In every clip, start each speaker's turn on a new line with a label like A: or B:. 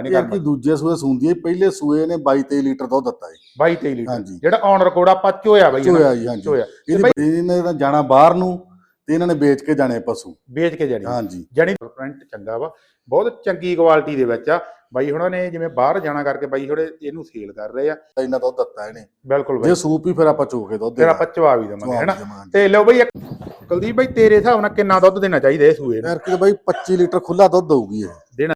A: ਨਹੀਂ
B: ਇਹ ਕਿ ਦੂਜੇ ਸੂਏ ਸੁੰਦੀ ਹੈ ਪਹਿਲੇ ਸੂਏ ਨੇ 22 23 ਲੀਟਰ ਦੁੱਧ ਦਿੱਤਾ ਹੈ
A: 22 23 ਲੀਟਰ।
B: ਹਾਂਜੀ।
A: ਜਿਹੜਾ ਔਨ ਰਿਕਾਰਡ ਆਪਾਂ ਚੋਇਆ ਬਾਈ ਇਹਨਾਂ
B: ਚੋਇਆ ਜੀ ਹਾਂਜੀ।
A: ਚੋਇਆ।
B: ਇਹਦੀ ਇਹਨੇ ਤਾਂ ਜਾਣਾ ਬਾਹਰ ਨੂੰ ਤੇ ਇਹਨਾਂ ਨੇ ਵੇਚ ਕੇ ਜਾਣੇ ਪਸ਼ੂ।
A: ਵੇਚ ਕੇ ਜਾਣੀ।
B: ਹਾਂਜੀ।
A: ਜਣੀ ਪ੍ਰਿੰਟ ਚੰਗਾ ਵਾ। ਬਹੁਤ ਚੰਗੀ ਕੁਆਲਿਟੀ ਦੇ ਵਿੱਚ ਆ। ਬਾਈ ਹੁਣਾਂ ਨੇ ਜਿਵੇਂ ਬਾਹਰ ਜਾਣਾ ਕਰਕੇ ਬਾਈ ਹੁਣੇ ਇਹਨੂੰ ਸੇਲ ਕਰ ਰਹੇ ਆ।
B: ਇੰਨਾ ਦੁੱਧ ਦਿੱਤਾ ਇਹਨੇ।
A: ਬਿਲਕੁਲ ਬਾਈ।
B: ਜੇ ਸੂਪ ਹੀ ਫਿਰ ਆਪਾਂ ਚੋ ਕੇ ਦੁੱਧ
A: ਫਿਰ ਆਪਾਂ ਚਵਾ ਵੀ ਦਵਾਂਗੇ ਹੈਨਾ? ਤੇ ਲਓ ਬਾਈ ਇੱਕ- ਕੁਲਦੀਪ ਬਾਈ ਤੇਰੇ ਹਿਸਾਬ ਨਾਲ ਕਿੰਨਾ ਦੁੱਧ ਦੇਣਾ ਚਾਹੀਦਾ ਇਹ ਸੂਏ ਨੂੰ?
B: ਯਾਰ ਕਿ ਬਾਈ 25 ਲੀਟਰ ਖੁੱਲਾ ਦੁੱਧ ਦਊਗੀ ਇਹ।
A: ਦੇਣਾ।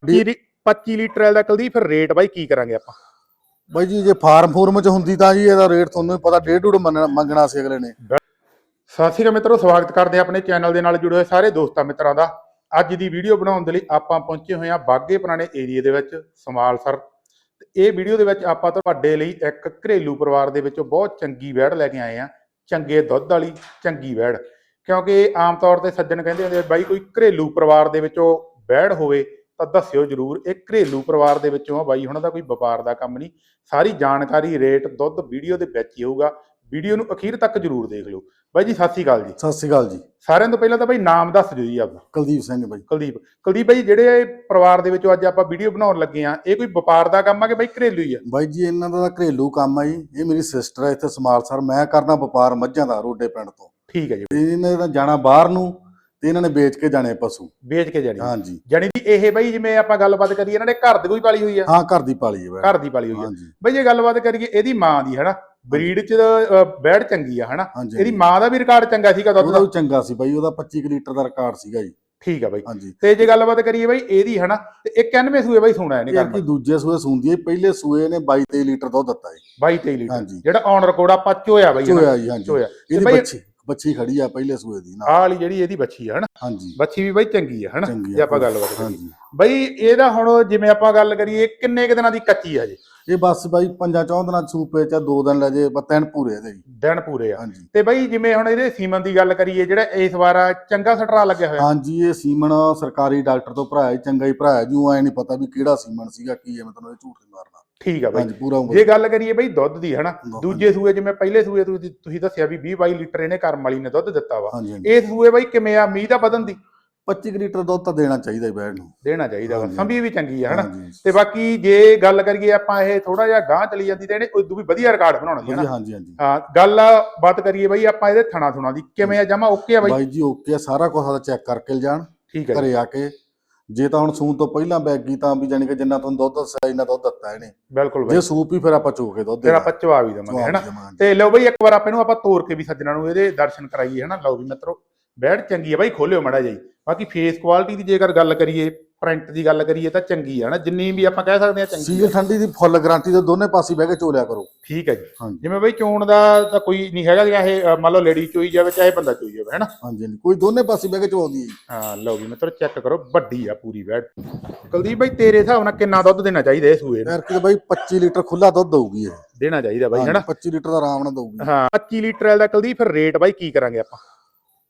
A: 25 ਲੀਟਰ ਵਾਲਾ ਦਾ ਕੁਲਦੀਪ ਫਿਰ ਰੇਟ ਬਾਈ ਕੀ ਕਰਾਂਗੇ ਆਪਾਂ?
B: ਬਾਈ ਜੀ ਜੇ ਫਾਰਮ ਫੂਰਮ ਚ ਹੁੰਦੀ ਤਾਂ ਜੀ ਇਹਦਾ ਰੇਟ ਤੁਹਾਨੂੰ ਪਤਾ ਡੇਢ ਮੰਨਣਾ- ਮੰਗਣਾ ਸੀ ਅਗਲੇ ਨੇ।
A: ਸਤਿ ਸ਼੍ਰੀ ਅਕਾਲ ਮਿੱਤਰੋ ਸਵਾਗਤ ਕਰਦੇ ਹਾਂ ਆਪਣੇ ਚੈਨਲ ਦੇ ਨਾਲ ਜੁੜੇ ਹੋਏ ਸਾਰੇ ਦੋਸਤਾਂ ਮਿੱਤਰਾਂ ਦਾ। ਅੱਜ ਦੀ ਵੀਡੀਓ ਬਣਾਉਣ ਦੇ ਲਈ ਆਪਾਂ ਪਹੁੰਚੇ ਹੋਏ ਹਾਂ ਬਾਗੇ ਪੁਰਾਣੇ ਏਰੀਏ ਦੇ ਵਿੱਚ ਸਮਾਲਸਰ ਤੇ ਇਹ ਵੀਡੀਓ ਦੇ ਵਿੱਚ ਆਪਾਂ ਤੁਹਾਡੇ ਲਈ ਇੱਕ ਘਰੇਲੂ ਪਰਿਵਾਰ ਦੇ ਵਿੱਚੋਂ ਬਹੁਤ ਚੰਗੀ ਵੈੜ ਲੈ ਕੇ ਆਏ ਆ ਚੰਗੇ ਦੁੱਧ ਵਾਲੀ ਚੰਗੀ ਵੈੜ। ਕਿਉਂਕਿ ਆਮ ਤੌਰ ਤੇ ਸੱਜਣ ਕਹਿੰਦੇ ਹੁੰਦੇ ਆ, ਬਾਈ ਕੋਈ ਘਰੇਲੂ ਪਰਿਵਾਰ ਦੇ ਵਿੱਚੋਂ ਵੈੜ ਹੋਵੇ ਤਾਂ ਦੱਸਿਓ ਜਰੂਰ ਇਹ ਘਰੇਲੂ ਪਰਿਵਾਰ ਦੇ ਵਿੱਚੋਂ ਆ ਬਾਈ ਉਹਨਾਂ ਦਾ ਕੋਈ ਵਪਾਰ ਦਾ ਕੰਮ ਨਹੀਂ। ਸਾਰੀ ਜਾਣਕਾਰੀ ਰੇਟ ਦੁੱਧ ਵੀਡੀਓ ਦੇ ਵਿੱਚ ਹੀ ਹੋਊਗਾ। ਵੀਡੀਓ ਨੂੰ ਅਖੀਰ ਤੱਕ ਜਰੂਰ ਦੇਖ ਲਿਓ। ਬਾਈ ਜੀ ਸਤਿ ਸ਼੍ਰੀ ਅਕਾਲ ਜੀ।
B: ਸਤਿ ਸ਼੍ਰੀ ਅਕਾਲ ਜੀ।
A: ਸਾਰਿਆਂ ਤੋਂ ਪਹਿਲਾਂ ਤਾਂ ਬਾਈ ਨਾਮ ਦੱਸ ਦਿਓ ਜੀ ਆਪਦਾ
B: ਕੁਲਦੀਪ ਸਿੰਘ ਬਾਈ।
A: ਕੁਲਦੀਪ। ਕੁਲਦੀਪ ਬਾਈ ਜਿਹੜੇ ਇਹ ਪਰਿਵਾਰ ਦੇ ਵਿੱਚੋਂ ਅੱਜ ਆਪਾਂ ਵੀਡੀਓ ਬਣਾਉਣ ਲੱਗੇ ਆ ਇਹ ਕੋਈ ਵਪਾਰ ਦਾ ਕੰਮ ਆ ਕਿ ਬਾਈ ਘਰੇਲੂ ਹੀ ਆ?
B: ਬਾਈ ਜੀ ਇਹਨਾਂ ਦਾ ਤਾਂ ਘਰੇਲੂ ਕੰਮ ਆ ਜੀ। ਇਹ ਮੇਰੀ ਸਿਸਟਰ ਹੈ ਇੱਥੇ ਸਮਾਲਸਰ ਮੈਂ ਕਰਨਾ ਵਪਾਰ ਮੱਝਾਂ ਦਾ ਰੋਡੇ ਪਿੰਡ ਤੋਂ।
A: ਠੀਕ ਹੈ ਜੀ।
B: ਇਹਨੇ ਤਾਂ ਜਾਣਾ ਬਾਹਰ ਨੂੰ। ਤੇ ਇਹਨਾਂ ਨੇ ਵੇਚ ਕੇ ਜਾਣੇ ਪਸ਼ੂ।
A: ਵੇਚ ਕੇ ਜਾਣੀ
B: ਹਾਂਜੀ।
A: ਜਾਣੀ ਦੀ ਇਹ ਬਾਈ ਜਿਵੇਂ ਆਪਾਂ ਗੱਲਬਾਤ ਕਰੀਏ ਇਹਨਾਂ ਨੇ ਘਰ ਦੀ ਕੋਈ ਪਾਲੀ ਹੋਈ ਆ?
B: ਹਾਂ ਘਰ ਦੀ ਪਾਲੀ ਹੈ ਬਾਈ।
A: ਘਰ ਦੀ ਪਾਲੀ ਹੋਈ ਆ।
B: ਹਾਂਜੀ।
A: ਬਾਈ ਜੇ ਗੱਲਬਾਤ ਕਰੀਏ ਇਹਦੀ ਮਾਂ ਦੀ ਹਨਾ? ਬਰੀਡ ਚ ਅ, ਬੈੜ ਚੰਗੀ ਆ ਹਨਾ?
B: ਹਾਂਜੀ
A: ਇਹਦੀ ਮਾਂ ਦਾ ਵੀ ਰਿਕਾਰਡ ਚੰਗਾ ਸੀਗਾ ਦੁੱਧ
B: ਉਹਦਾ
A: ਦਾ?
B: ਵੀ ਚੰਗਾ ਸੀ ਬਾਈ ਉਹਦਾ 25 ਕੁ ਲੀਟਰ ਦਾ ਰਿਕਾਰਡ ਸੀਗਾ ਜੀ।
A: ਠੀਕ ਆ ਬਾਈ।
B: ਹਾਂਜੀ।
A: ਤੇ ਜੇ ਗੱਲਬਾਤ ਕਰੀਏ ਬਾਈ ਇਹਦੀ ਹਨਾ? ਤੇ ਇਹ 91 ਸੂਏ ਬਾਈ ਸੁਣਾ ਇਹਨੇ
B: ਇਹ ਕਿ ਦੂਜੇ ਸੂਏ ਸੁੰਦੀ ਹੈ ਪਹਿਲੇ ਸੂਏ ਨੇ 22 23 ਲੀਟਰ ਦੁੱਧ ਦਿੱਤਾ ਹੈ
A: 22 23 ਲੀਟਰ।
B: ਹਾਂਜੀ।
A: ਜਿਹੜਾ ਔਨ ਰਿਕਾਰਡ ਆਪਾਂ ਚੋਇਆ ਬਾਈ ਹਨਾ,
B: ਚੋਇਆ ਜੀ ਹਾਂਜੀ।
A: ਚੋਇਆ।
B: ਇਹਦੀ
A: ਬਾਈ-
B: ਬੱਚੀ। ਬੱਚੀ ਖੜੀ ਆ ਪਹਿਲੇ ਸੂਏ ਦੀ ਨਾਲ।
A: ਆਹ ਵਾਲੀ ਜਿਹੜੀ ਇਹਦੀ ਬੱਚੀ ਆ ਹਨਾ?
B: ਹਾਂਜੀ।
A: ਬੱਚੀ ਵੀ ਬਾਈ ਚੰਗੀ ਆ ਹਨਾ?
B: ਚੰਗੀ
A: ਜੇ ਆਪਾਂ ਗੱਲਬਾਤ ਕਰੀਏ।
B: ਹਾਂਜੀ।
A: ਬਈ ਇਹਦਾ ਹੁਣ ਜਿਵੇਂ ਆਪਾਂ ਗੱਲ ਕਰੀਏ ਕਿੰਨੇ ਕੁ ਦਿਨਾਂ ਦੀ ਕੱਚੀ ਆ ਜੀ?
B: ਇਹ ਬਸ ਬਾਈ ਪੰਜਾਂ ਚੌਂ ਦਿਨਾਂ ਚ ਸੂਪੇ ਚ ਦੋ ਦਿਨ ਲੈ ਜੇ ਬਸ ਤਿੰਨ ਪੂਰੇ ਇਹਦੇ ਜੀ
A: ਦਿਨ ਪੂਰੇ ਆ।
B: ਹਾਂਜੀ।
A: ਤੇ ਬਈ ਜਿਵੇਂ ਹੁਣ ਇਹਦੇ ਸੀਮਨ ਦੀ ਗੱਲ ਕਰੀਏ ਜਿਹੜਾ ਇਸ ਵਾਰ ਆ, ਚੰਗਾ ਸਟਰਾ ਲੱਗਿਆ ਹੋਇਆ?
B: ਹਾਂਜੀ ਇਹ ਸੀਮਨ ਸਰਕਾਰੀ ਡਾਕਟਰ ਤੋਂ ਭਰਾਇਆ ਚੰਗਾ ਹੀ ਭਰਾਇਆ ਜੂ ਐ ਨਹੀਂ ਪਤਾ ਵੀ ਕਿਹੜਾ ਸੀਮਨ ਸੀਗਾ ਕੀ ਹੈ ਮੈਂ ਤੁਹਾਨੂੰ ਇਹ ਝੂਠ ਨਹੀਂ ਮਾਰਨਾ।
A: ਠੀਕ ਆ ਬਈ
B: ਹਾਂਜੀ ਪੂਰਾ
A: ਜੇ ਗੱਲ ਕਰੀਏ ਬਈ ਦੁੱਧ ਦੀ ਹਨਾ?
B: ਦੁੱਧ।
A: ਦੂਜੇ ਸੂਏ ਜਿਵੇਂ ਪਹਿਲੇ ਸੂਏ ਤੁਸੀਂ ਤੁਸੀਂ ਦੱਸਿਆ ਵੀ 20 22 ਲੀਟਰ ਇਹਨੇ ਕਰਮ ਵਾਲੀ ਨੇ ਦੁੱਧ ਦਿੱਤਾ ਵਾ।
B: ਹਾਂਜੀ ਹਾਂਜੀ।
A: ਇਸ ਸੂਏ ਬਈ ਕਿਵੇਂ ਆ? ਮੀਂਹ ਦਾ ਵਧਣ ਦੀ।
B: 25 ਕੁ ਲੀਟਰ ਦੁੱਧ ਤਾਂ ਦੇਣਾ ਚਾਹੀਦਾ ਹੀ ਬੈੜ ਨੂੰ।
A: ਦੇਣਾ ਚਾਹੀਦਾ ਵਾ।
B: ਹਾਂਜੀ।
A: ਸੰਭੀ ਵੀ ਚੰਗੀ ਆ ਹਨਾ?
B: ਹਾਂਜੀ।
A: ਤੇ ਬਾਕੀ ਜੇ ਗੱਲ ਕਰੀਏ ਆਪਾਂ ਇਹ ਥੋੜਾ ਜਿਹਾ ਗਾਂ ਚਲੀ ਜਾਂਦੀ ਤੇ ਇਹਨੇ ਉਦੋਂ ਵੀ ਵਧੀਆ ਰਿਕਾਰਡ ਬਣਾਉਣਾ ਸੀ ਹਨਾ?
B: ਹਾਂਜੀ ਹਾਂਜੀ।
A: ਹਾਂ ਗੱਲ ਬਾਤ ਕਰੀਏ ਬਈ ਆਪਾਂ ਇਹਦੇ ਥਣਾ ਥੁਣਾ ਦੀ। ਕਿਵੇਂ ਆ? ਜਮਾ ਓਕੇ ਆ ਬਈ?
B: ਬਾਈ ਜੀ ਓਕੇ ਆ, ਸਾਰਾ ਕੁਝ ਦਾ ਚੈੱਕ ਕਰਕੇ ਜਾਣ
A: ਠੀਕ ਜੀ,
B: ਘਰੇ ਆ ਕੇ ਜੇ ਤਾਂ ਹੁਣ ਸੂਣ ਤੋਂ ਪਹਿਲਾਂ ਬੈਗ ਗਈ ਤਾਂ ਵੀ ਜਾਨੀ ਕਿ ਜਿੰਨਾ ਤੁਹਾਨੂੰ ਦੁੱਧ ਦੱਸਿਆ ਇੰਨਾ ਦੁੱਧ ਦਿੱਤਾ ਇਹਨੇ।
A: ਬਿਲਕੁਲ ਬਈ।
B: ਜੇ ਸੂਪ ਹੀ ਫਿਰ ਆਪਾਂ ਚੋ ਕੇ ਦੁੱਧ
A: ਫਿਰ ਆਪਾਂ ਚਵਾ ਵੀ ਦੇਵਾਂਗੇ ਹਨਾ। ਤੇ ਲਓ ਬਈ ਇੱਕ ਵਾਰ ਆਪਾਂ ਇਹਨੂੰ ਆਪਾਂ ਤੋੜ ਕੇ ਵੀ ਸੱਜਣਾ ਨੂੰ ਇਹਦੇ ਦਰਸ਼ਨ ਕਰਾਈਏ ਹਨਾ? ਲਓ ਵੀ ਮਿੱਤਰੋ ਬੈੜ ਚੰਗੀ ਹੈ ਬਾਈ ਖੋਲਿਓ ਮੜਾ ਜਾਈ ਬਾਕੀ ਫੇਸ ਕੁਆਲਿਟੀ ਦੀ ਜੇਕਰ ਗੱਲ ਕਰੀਏ ਪ੍ਰਿੰਟ ਦੀ ਗੱਲ ਕਰੀਏ ਤਾਂ ਚੰਗੀ ਹੈ ਨਾ ਜਿੰਨੀ ਵੀ ਆਪਾਂ ਕਹਿ ਸਕਦੇ ਹਾਂ ਚੰਗੀ
B: ਸੀਲ ਠੰਡੀ ਦੀ ਫੁੱਲ ਗਾਰੰਟੀ ਦੇ ਦੋਨੇ ਪਾਸੇ ਬਹਿ ਕੇ ਚੋਲਿਆ ਕਰੋ।
A: ਠੀਕ ਹੈ ਜੀ।
B: ਹਾਂਜੀ।
A: ਜਿਵੇਂ ਬਈ ਚੋਣ ਦਾ ਤਾਂ ਕੋਈ ਨਹੀਂ ਹੈਗਾ ਚਾਹੇ ਅ, ਮੰਨ ਲਓ ਲੇਡੀ ਚੋਈ ਜਾਵੇ ਚਾਹੇ ਬੰਦਾ ਚੋਈ ਜਾਵੇ ਹੈਨਾ?
B: ਹਾਂਜੀ ਹਾਂਜੀ। ਕੋਈ ਦੋਨੇ ਪਾਸੇ ਬਹਿ ਕੇ ਚੋਦੀ ਹੈ ਜੀ।
A: ਹਾਂ ਲਓ ਵੀ ਮਿੱਤਰੋ ਚੈੱਕ ਕਰੋ ਵੱਡੀ ਆ ਪੂਰੀ ਬੈੜ ਕੁਲਦੀਪ ਬਾਈ ਤੇਰੇ ਹਿਸਾਬ ਨਾਲ ਕਿੰਨਾ ਦੁੱਧ ਦੇਣਾ ਚਾਹੀਦਾ ਇਹ ਸੂਏ ਨੂੰ?
B: ਯਾਰ ਕਿ ਬਾਈ 25 ਲੀਟਰ ਖੁੱਲਾ ਦੁੱਧ ਦਊਗੀ ਇਹ।
A: ਦੇਣਾ ਚਾਹੀਦਾ ਬਾਈ ਹੈਨਾ?
B: 25 ਲੀਟਰ ਦਾ ਆਰਾਮ ਨਾਲ ਦਊਗੀ।
A: ਹਾਂ 25 ਲੀਟਰ ਵਾਲਾ ਦਾ ਕੁਲਦੀਪ ਫਿਰ ਰੇਟ ਬਾਈ ਕੀ ਕਰਾਂਗੇ ਆਪਾਂ?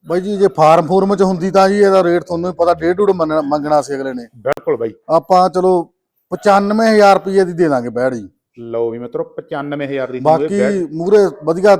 B: ਬਾਈ ਜੀ ਜੇ ਫਾਰਮ ਫੂਰਮ ਚ ਹੁੰਦੀ ਤਾਂ ਜੀ ਇਹਦਾ ਰੇਟ ਤੁਹਾਨੂੰ ਪਤਾ ਡੇਢ ਮੰਨਣਾ- ਮੰਗਣਾ ਸੀ ਅਗਲੇ ਨੇ।
A: ਬਿਲਕੁਲ ਬਾਈ।
B: ਆਪਾਂ ਚਲੋ 95000 ਰੁਪਏ ਦੀ ਦੇ ਦਾਂਗੇ ਬੈੜ ਜੀ।
A: ਲਓ ਵੀ ਮਿੱਤਰੋ 95000 ਦੀ
B: ਬਾਕੀ ਮੂਰੇ ਵਧੀਆ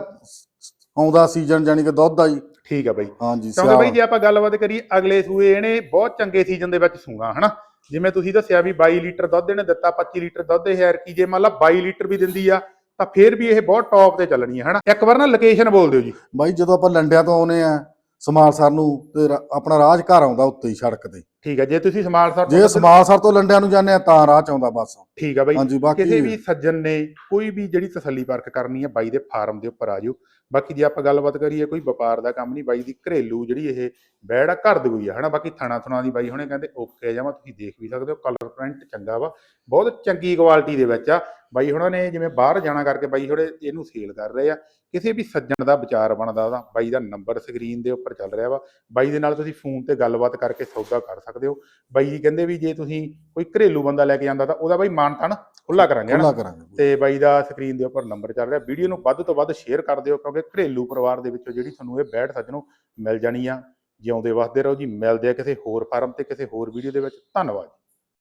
B: ਆਉਂਦਾ ਸੀਜ਼ਨ ਜਾਨੀ ਕਿ ਦੁੱਧ ਦਾ ਜੀ।
A: ਠੀਕ ਆ ਬਾਈ।
B: ਹਾਂਜੀ
A: ਕਿਉਂਕਿ ਬਈ ਜੇ ਆਪਾਂ ਗੱਲਬਾਤ ਕਰੀਏ ਅਗਲੇ ਸੂਏ ਇਹਨੇ ਬਹੁਤ ਚੰਗੇ ਸੀਜ਼ਨ ਦੇ ਵਿੱਚ ਸੂਣਾ ਹਨਾ? ਜਿਵੇਂ ਤੁਸੀਂ ਦੱਸਿਆ ਵੀ 22 ਲੀਟਰ ਦੁੱਧ ਇਹਨੇ ਦਿੱਤਾ 25 ਲੀਟਰ ਦੁੱਧ ਇਹ ਯਾਰ ਕੀ ਜੇ ਮੰਨ ਲਾ 22 ਲੀਟਰ ਵੀ ਦਿੰਦੀ ਆ ਤਾਂ ਫੇਰ ਵੀ ਇਹ ਬਹੁਤ ਟੌਪ ਤੇ ਚੱਲਣੀ ਹੈ ਹਨਾ? ਇੱਕ ਵਾਰ ਨਾ ਲੋਕੇਸ਼ਨ ਬੋਲ ਦਿਓ ਜੀ।
B: ਬਾਈ ਜਦੋਂ ਆਪਾਂ ਲੰਡਿਆਂ ਤੋਂ ਆਉਨੇ ਆ ਸਮਾਲਸਰ ਨੂੰ ਤੇ ਰ- ਆਪਣਾ ਰਾਜ ਘਰ ਆਉਂਦਾ ਉੱਤੇ ਹੀ ਸੜਕ ਤੇ।
A: ਠੀਕ ਹੈ ਜੇ ਤੁਸੀਂ ਸਮਾਲ ਸਰ
B: ਜੇ ਸਮਾਲਸਰ ਤੋਂ ਲੰਡਿਆਂ ਨੂੰ ਜਾਂਦੇ ਆ ਤਾਂ ਰਾਹ ਚ ਆਉਂਦਾ ਬਸ।
A: ਠੀਕ ਆ ਬਾਈ।
B: ਹਾਂਜੀ
A: ਕਿਸੇ ਵੀ ਸੱਜਣ ਨੇ ਕੋਈ ਵੀ ਜਿਹੜੀ ਤਸੱਲੀ ਪਰਖ ਕਰਨੀ ਹੈ ਬਾਈ ਦੇ ਫਾਰਮ ਦੇ ਉੱਪਰ ਆ ਜਾਓ। ਬਾਕੀ ਜੇ ਆਪਾਂ ਗੱਲਬਾਤ ਕਰੀਏ ਕੋਈ ਵਪਾਰ ਦਾ ਕੰਮ ਨਹੀਂ ਬਾਈ ਦੀ ਘਰੇਲੂ ਜਿਹੜੀ ਇਹ ਬੈੜ ਆ ਘਰ ਦੀ ਹੋਈ ਆ ਹਨਾ? ਬਾਕੀ ਥਣਾ ਥੁਣਾ ਦੀ ਬਾਈ ਹੁਣੇ ਕਹਿੰਦੇ ਓਕੇ ਜਾਵਾ ਤੁਸੀਂ ਦੇਖ ਵੀ ਸਕਦੇ ਹੋ ਕਲਰ ਪ੍ਰਿੰਟ ਚੰਗਾ ਵਾ ਬਹੁਤ ਚੰਗੀ ਕੁਆਲਿਟੀ ਦੇ ਵਿੱਚ ਆ। ਬਾਈ ਹੁਣਾਂ ਨੇ ਜਿਵੇਂ ਬਾਹਰ ਜਾਣਾ ਕਰਕੇ ਬਾਈ ਹੁਣੇ ਇਹਨੂੰ ਸੇਲ ਕਰ ਰਹੇ ਆ ਕਿਸੇ ਵੀ ਸੱਜਣ ਦਾ ਵਿਚਾਰ ਬਣਦਾ ਉਹਦਾ ਬਾਈ ਦਾ ਨੰਬਰ ਸਕਰੀਨ ਦੇ ਉੱਪਰ ਚੱਲ ਰਿਹਾ ਵਾ। ਬਾਈ ਦੇ ਨਾਲ ਤੁਸੀਂ ਫੋਨ ਤੇ ਗੱਲਬਾਤ ਕਰਕੇ ਸੌਦਾ ਕਰ ਸਕਦੇ ਹੋ। ਬਾਈ ਜੀ ਕਹਿੰਦੇ ਵੀ ਜੇ ਤੁਸੀਂ ਕੋਈ ਘਰੇਲੂ ਬੰਦਾ ਲੈ ਕੇ ਜਾਂਦਾ ਤਾਂ ਉਹਦਾ ਬਾਈ ਮਾਨ ਤਾਨ ਖੁੱਲਾ ਕਰਾਂਗੇ ਹਨਾ? ਤੇ ਬਾਈ ਦਾ ਸਕਰੀਨ ਦੇ ਉੱਪਰ ਨੰਬਰ ਚੱਲ ਰਿਹਾ। ਵੀਡੀਓ ਨੂੰ ਵੱਧ ਤੋਂ ਵੱਧ ਸ਼ੇਅਰ ਕਰ ਦਿਓ ਕਿਉਂਕਿ ਘਰੇਲੂ ਪਰਿਵਾਰ ਦੇ ਵਿੱਚੋਂ ਜਿਹੜੀ ਤੁਹਾਨੂੰ ਇਹ ਬੈਠ ਸੱਜਣੋਂ ਮਿਲ ਜਾਣੀ ਆ, ਜਿਉਂਦੇ ਵਸਦੇ ਰਹੋ ਜੀ, ਮਿਲਦੇ ਆ ਕਿਸੇ ਹੋਰ ਫਾਰਮ ਤੇ, ਕਿਸੇ ਹੋਰ ਵੀਡੀਓ ਦੇ ਵਿੱਚ, ਧੰਨਵਾਦ